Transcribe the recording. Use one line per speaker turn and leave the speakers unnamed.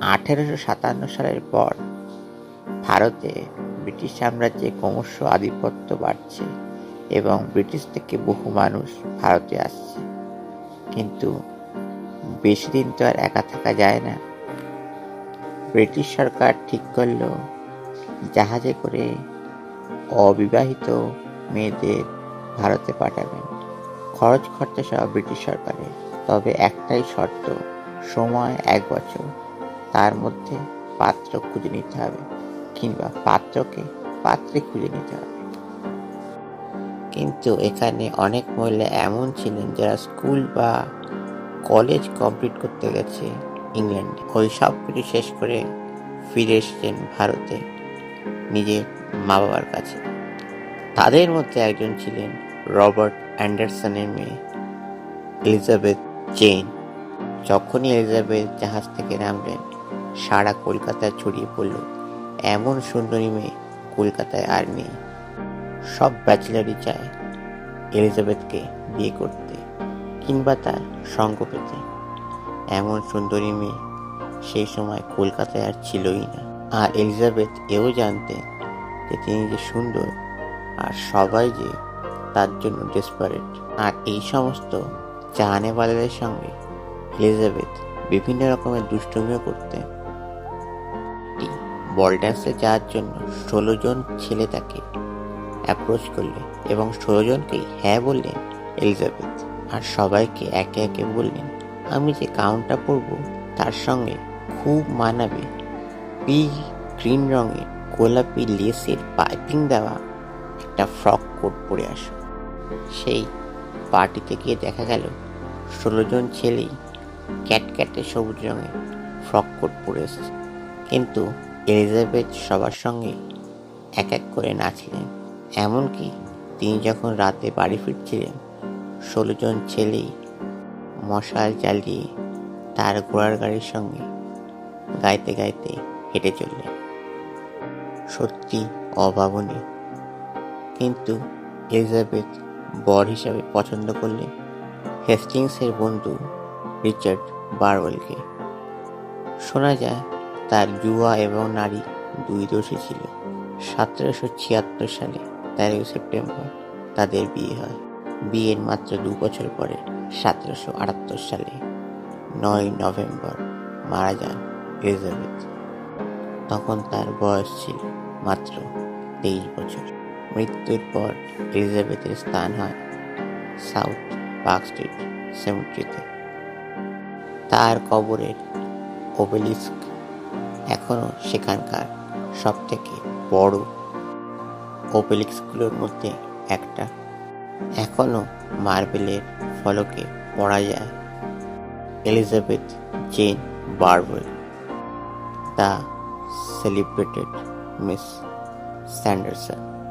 আঠেরোশো সাতান্ন সালের পর ভারতে ব্রিটিশ সাম্রাজ্যে ক্রমশ আধিপত্য বাড়ছে এবং ব্রিটিশ থেকে বহু মানুষ ভারতে আসছে। কিন্তু বেশি দিন তো আর একা থাকা যায় না। ব্রিটিশ সরকার ঠিক করল জাহাজে করে অবিবাহিত মেয়েদের ভারতে পাঠাবেন। খরচ খরচা সব ব্রিটিশ সরকারের। তবে একটাই শর্ত, সময় এক বছর। তার মধ্যে পাত্র খুঁজে নিতে হবে কিংবা পাত্রকে পাত্রে খুঁজে নিতে হবে। কিন্তু এখানে অনেক মহিলা এমন ছিলেন যারা স্কুল বা কলেজ কমপ্লিট করতে গেছে ইংল্যান্ডে। ওই সব কিছু শেষ করে ফিরে এসেছেন ভারতে নিজের মা বাবার কাছে। তাদের মধ্যে একজন ছিলেন রবার্ট অ্যান্ডারসনের মেয়ে এলিজাবেথ জেন যখনই এলিজাবেথ জাহাজ থেকে নামলেন সারা কলকাতায় ছড়িয়ে পড়ল। এমন সুন্দরী মেয়ে কলকাতায় আর নেই। সব ব্যাচেলারই চায় এলিজাবেথকে বিয়ে করতে কিংবা তার সঙ্গ পেতে। এমন সুন্দরী মেয়ে সেই সময় কলকাতায় আর ছিলই না। আর এলিজাবেথ এও জানতেন যে তিনি যে সুন্দর আর সবাই যে তার জন্য ডেসপারেট আর এই সমস্ত চাহানেওয়ালাদের সঙ্গে এলিজাবেথ বিভিন্ন রকমের দুষ্টুমিও একটি বল ড্যান্সে যাওয়ার জন্য ষোলো জন ছেলে তাকে অ্যাপ্রোচ করলেন এবং ষোলো জনকেই হ্যাঁ বললেন এলিজাবেথ। আর সবাইকে একে একে বললেন, আমি যে গাউনটা পরবো, তার সঙ্গে খুব মানাবে। পি গ্রিন রঙের গোলাপি লেসের পাইপিং দেওয়া একটা ফ্রক কোট পরে আসো। সেই পার্টিতে গিয়ে দেখা গেল, ষোলো জন ছেলেই ক্যাট ক্যাটে সবুজ রঙের ফ্রক কোট পরে এসেছে। কিন্তু এলিজাবেথ সবার সঙ্গে এক এক করে নাচলেন। এমনকি তিনি যখন রাতে বাড়ি ফিরছিলেন, ষোলো জন মশাল জ্বালিয়ে তার ঘোড়ার গাড়ির সঙ্গে গাইতে গাইতে হেঁটে চললেন। সত্যি অভাবনীয়। কিন্তু এলিজাবেথ বর হিসাবে পছন্দ করলেন হেস্টিংসের বন্ধু রিচার্ড বারওয়েলকে। শোনা যায় তার জুয়া এবং নারী দুই দোষী ছিল। সতেরোশো ছিয়াত্তর সালে তেরোই সেপ্টেম্বর তাদের বিয়ে হয়। বিয়ের মাত্র দু বছর পরে সতেরোশো আটাত্তর সালে নয় নভেম্বর মারা যান এলিজাবেথ। তখন তার বয়স ছিল মাত্র তেইশ বছর। মৃত্যুর পর এলিজাবেথের স্থান হয় সাউথ পার্ক স্ট্রিট সেমেট্রিতে। তার কবরের ওবেলিস্ক এখনও সেখানকার সব থেকে বড় ওপেলিক্সগুলোর মধ্যে একটা। এখনও মার্বেলের ফলকে পড়া যায় Elizabeth Jane Barbell, the celebrated Miss Sanderson.